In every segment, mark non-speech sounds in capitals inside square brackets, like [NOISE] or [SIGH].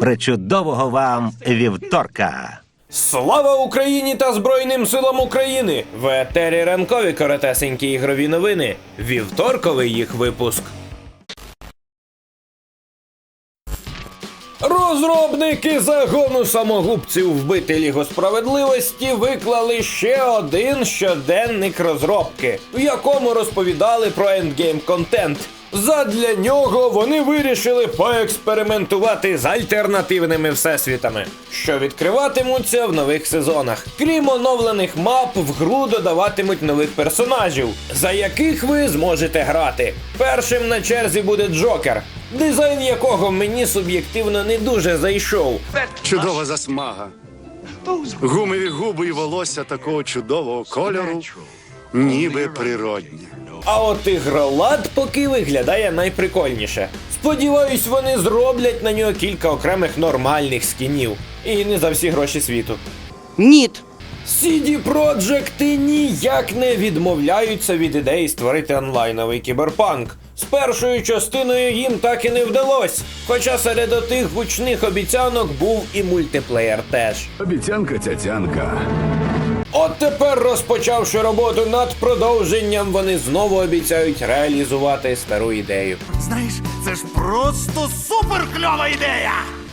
Причудового вам вівторка! Слава Україні та Збройним силам України! В етері ранкові коротесенькі ігрові новини. Вівторковий їх випуск. Розробники загону самогубців вбителі справедливості виклали ще один щоденник розробки, в якому розповідали про ендгейм контент. Задля нього вони вирішили поекспериментувати з альтернативними всесвітами, що відкриватимуться в нових сезонах. Крім оновлених мап, в гру додаватимуть нових персонажів, за яких ви зможете грати. Першим на черзі буде Джокер, дизайн якого мені суб'єктивно не дуже зайшов. Чудова засмага. Гумові губи і волосся такого чудового кольору, ніби природні. А от ігролад поки виглядає найприкольніше. Сподіваюсь, вони зроблять на нього кілька окремих нормальних скінів. І не за всі гроші світу. Ніт. CD Projekt ніяк не відмовляються від ідеї створити онлайновий кіберпанк. З першою частиною їм так і не вдалось. Хоча серед отих гучних обіцянок був і мультиплеєр теж. Обіцянка цяцянка. От тепер, розпочавши роботу над продовженням, вони знову обіцяють реалізувати стару ідею. Знаєш, це ж просто супер кльова ідея!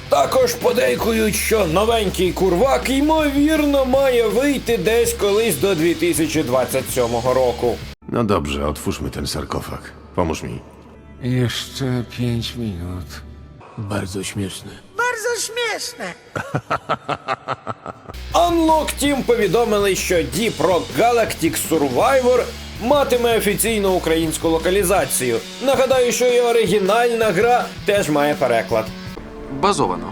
Також подейкують, що новенький курвак ймовірно має вийти десь колись до 2027 року. No dobrze, otwórzmy ten sarkofag. Pomóż mi. Jeszcze pięć minut. Bardzo śmieszne. Bardzo śmieszne! [LAUGHS] Unlock Team повідомили, що Deep Rock Galactic Survivor матиме офіційну українську локалізацію. Нагадаю, що і оригінальна гра теж має переклад. Базовано.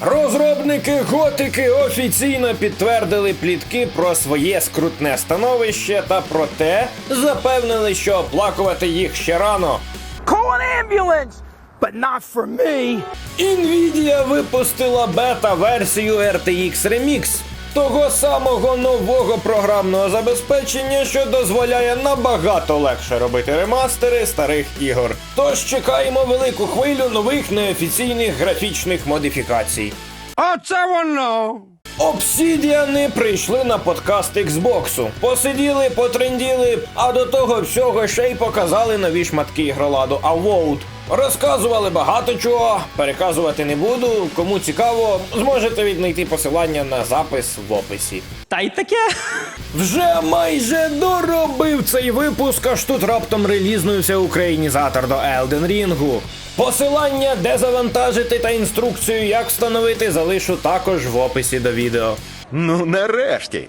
Розробники готики офіційно підтвердили плітки про своє скрутне становище та проте запевнили, що оплакувати їх ще рано. Call an ambulance! But not for me! Nvidia випустила бета-версію RTX Remix, того самого нового програмного забезпечення, що дозволяє набагато легше робити ремастери старих ігор. Тож чекаємо велику хвилю нових неофіційних графічних модифікацій. Оце воно! Обсідіани прийшли на подкаст Xbox. Посиділи, потренділи, а до того всього ще й показали нові шматки ігроладу Avowed. Розказували багато чого, переказувати не буду. Кому цікаво, зможете віднайти посилання на запис в описі. Та й таке. Вже майже доробив цей випуск, аж тут раптом релізнувся українізатор до Elden Ring. Посилання, де завантажити та інструкцію, як встановити, залишу також в описі до відео. Ну, нарешті!